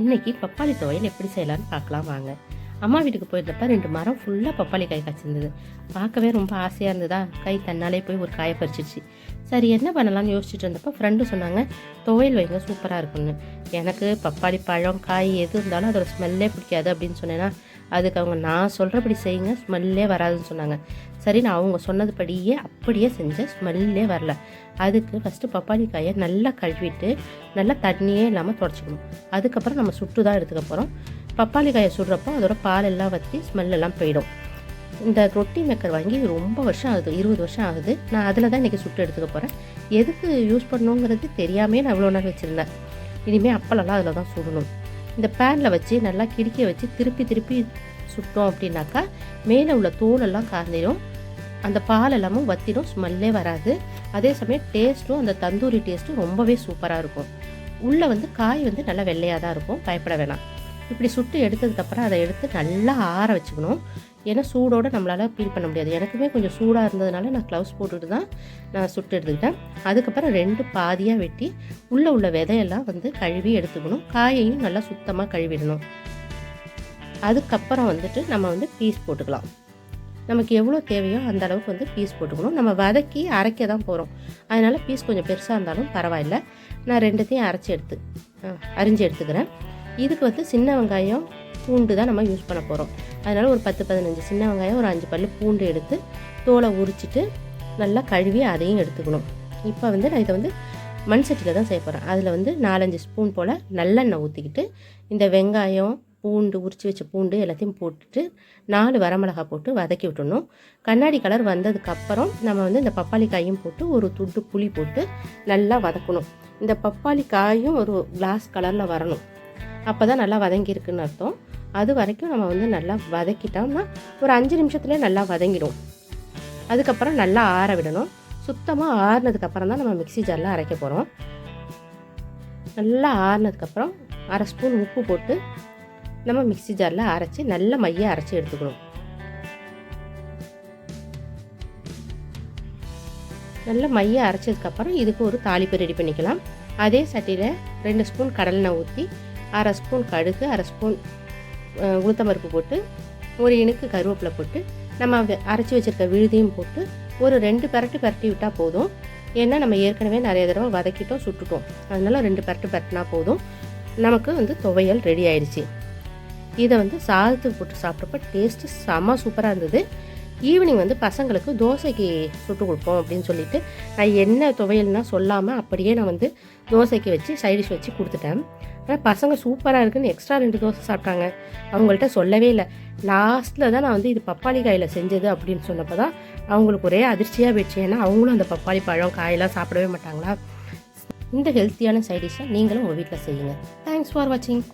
இன்னைக்கு பப்பாளி துவையல் எப்படி செய்யலாம்னு பார்க்கலாம் வாங்க. அம்மா வீட்டுக்கு போயிருந்தப்ப ரெண்டு மரம் ஃபுல்லாக பப்பாளி காய் காய்ச்சிருந்தது. பார்க்கவே ரொம்ப ஆசையாக இருந்ததா? கை தன்னாலே போய் ஒரு காயை பறிச்சிச்சு சரி என்ன பண்ணலாம்னு யோசிச்சுட்டு இருந்தப்போ ஃப்ரெண்டு சொன்னாங்க துவையல் வைங்க சூப்பராக இருக்கும்னு. எனக்கு பப்பாளி பழம் காய் எது இருந்தாலும் அதோட ஸ்மெல்லே பிடிக்காது அப்படின்னு சொன்னேன்னா அதுக்கு அவங்க நான் சொல்கிறபடி செய்யுங்க ஸ்மெல்லே வராதுன்னு சொன்னாங்க. சரி நான் அவங்க சொன்னதுபடியே அப்படியே செஞ்சேன் ஸ்மெல்லே வரல. அதுக்கு ஃபஸ்ட்டு பப்பாளி காயை நல்லா கழுவிட்டு நல்லா தண்ணியே இல்லாமல் தொடச்சிக்கணும். அதுக்கப்புறம் நம்ம சுட்டு தான் எடுத்துக்க போகிறோம் பப்பாளி காயை சுடுறப்போ அதோட பால் எல்லாம் வற்றி ஸ்மெல்லாம் போயிடும். இந்த ரொட்டி மேக்கர் வாங்கி ரொம்ப வருஷம் ஆகுது இருபது வருஷம் ஆகுது. நான் அதில் தான் இன்றைக்கி சுட்டு எடுத்துக்க போகிறேன் எதுக்கு யூஸ் பண்ணணுங்கிறது தெரியாமே நான் இவ்வளோ நாள் வச்சுருந்தேன். இனிமேல் அப்பளெல்லாம் அதில் தான் சுடணும். இந்த பேனில் வச்சு நல்லா கிடிக்க வச்சு திருப்பி திருப்பி சுட்டோம் அப்படின்னாக்கா மேலே உள்ள தோலெல்லாம் காந்திடும் அந்த பால் எல்லாமும் வத்திடும் ஸ்மெல்லே வராது. அதே சமயம் டேஸ்ட்டும் அந்த தந்தூரி டேஸ்ட்டும் ரொம்பவே சூப்பராக இருக்கும். உள்ளே வந்து காய் வந்து நல்லா வெள்ளையாக தான் இருக்கும். பயப்பட வேணாம். இப்படி சுட்டு எடுத்ததுக்கப்புறம் அதை எடுத்து நல்லா ஆற வச்சுக்கணும். ஏன்னா சூடோடு நம்மளால் ஃபீல் பண்ண முடியாது. எனக்குமே கொஞ்சம் சூடாக இருந்ததுனால நான் க்ளவுஸ் போட்டுட்டு தான் நான் சுட்டு எடுத்துக்கிட்டேன். அதுக்கப்புறம் ரெண்டு பாதியாக வெட்டி உள்ளே உள்ள விதையெல்லாம் வந்து கழுவி எடுத்துக்கணும். காயையும் நல்லா சுத்தமாக கழுவிடணும். அதுக்கப்புறம் வந்துட்டு நம்ம வந்து பீஸ் போட்டுக்கலாம். நமக்கு எவ்வளோ தேவையோ அந்த அளவுக்கு வந்து பீஸ் போட்டுக்கணும். நம்ம வதக்கி அரைக்க தான் போகிறோம் அதனால் பீஸ் கொஞ்சம் பெருசாக இருந்தாலும் பரவாயில்ல. நான் ரெண்டுத்தையும் அரைச்சி எடுத்து அரிஞ்சு எடுத்துக்கிறேன். இதுக்கு வந்து சின்ன வெங்காயம் பூண்டு தான் நம்ம யூஸ் பண்ண போகிறோம் அதனால் ஒரு பத்து பதினஞ்சு சின்ன வெங்காயம் ஒரு அஞ்சு பல்லு பூண்டு எடுத்து தோலை உரிச்சிட்டு நல்லா கழுவி அதையும் எடுத்துக்கணும். இப்போ வந்து நான் இதை வந்து மண் சட்டியில் தான் செய்ய போகிறேன் அதில் வந்து நாலஞ்சு ஸ்பூன் போல் நல்லெண்ணெய் ஊற்றிக்கிட்டு இந்த வெங்காயம் பூண்டு உரித்து வச்ச பூண்டு எல்லாத்தையும் போட்டுட்டு நாலு வரமிளகா போட்டு வதக்கி விட்டுடணும். கண்ணாடி கலர் வந்ததுக்கப்புறம் நம்ம வந்து இந்த பப்பாளி காயும் போட்டு ஒரு துண்டு புளி போட்டு நல்லா வதக்கணும். இந்த பப்பாளி காயும் ஒரு கிளாஸ் கலரில் வரணும். அப்போ தான் நல்லா வதங்கியிருக்குன்னு அர்த்தம். அது வரைக்கும் நம்ம வந்து நல்லா வதக்கிட்டோம்னா ஒரு அஞ்சு நிமிஷத்துலேயே நல்லா வதங்கிடும். அதுக்கப்புறம் நல்லா ஆற விடணும். சுத்தமாக ஆறுனதுக்கப்புறம் தான் நம்ம மிக்சி ஜாரில் அரைக்க போகிறோம் நல்லா ஆறுனதுக்கப்புறம் அரை ஸ்பூன் உப்பு போட்டு நம்ம மிக்சி ஜாரில் அரைச்சி நல்ல மைய அரைச்சி எடுத்துக்கணும். நல்ல மைய அரைச்சதுக்கப்புறம் இதுக்கு ஒரு தாளிப்பு ரெடி பண்ணிக்கலாம். அதே சட்டியில் ரெண்டு ஸ்பூன் கடலெண்ணெய் ஊற்றி அரை ஸ்பூன் கடுகு அரை ஸ்பூன் உளுத்தம்பருப்பு போட்டு ஒரு இணுக்கு கருவேப்பிலை போட்டு நம்ம அரைச்சி வச்சுருக்க விழுதியும் போட்டு ஒரு ரெண்டு பரட்டு பரட்டி விட்டால் போதும். ஏன்னா நம்ம ஏற்கனவே நிறைய தடவை வதக்கிட்டோம் சுட்டுட்டோம். அதனால் ரெண்டு பரட்டு பரட்டினா போதும். நமக்கு வந்து துவையல் ரெடி ஆயிடுச்சு. இதை வந்து சாதத்துக்கு போட்டு சாப்பிட்றப்ப டேஸ்ட்டு செம்ம சூப்பராக இருந்தது. ஈவினிங் வந்து பசங்களுக்கு தோசைக்கு சுட்டு கொடுப்போம் அப்படின்னு சொல்லிட்டு நான் என்ன துவையல்னால் சொல்லாமல் அப்படியே நான் வந்து தோசைக்கு வச்சு சைடிஷ் வச்சு கொடுத்துட்டேன். ஆனால் பசங்க சூப்பராக இருக்குன்னு எக்ஸ்ட்ரா ரெண்டு தோசை சாப்பிட்டாங்க. அவங்கள்ட்ட சொல்லவே இல்லை. லாஸ்ட்டில் தான் நான் வந்து இது பப்பாளி காயில் செஞ்சது அப்படின்னு சொன்னப்போ தான் அவங்களுக்கு ஒரே அதிர்ச்சியாக போயிடுச்சு. ஏன்னா அவங்களும் அந்த பப்பாளி பழம் காயெல்லாம் சாப்பிடவே மாட்டாங்களா? இந்த ஹெல்த்தியான சைடிஷை நீங்களும் உங்கள் வீட்டில் செய்யுங்க. தேங்க்ஸ் ஃபார் வாட்சிங்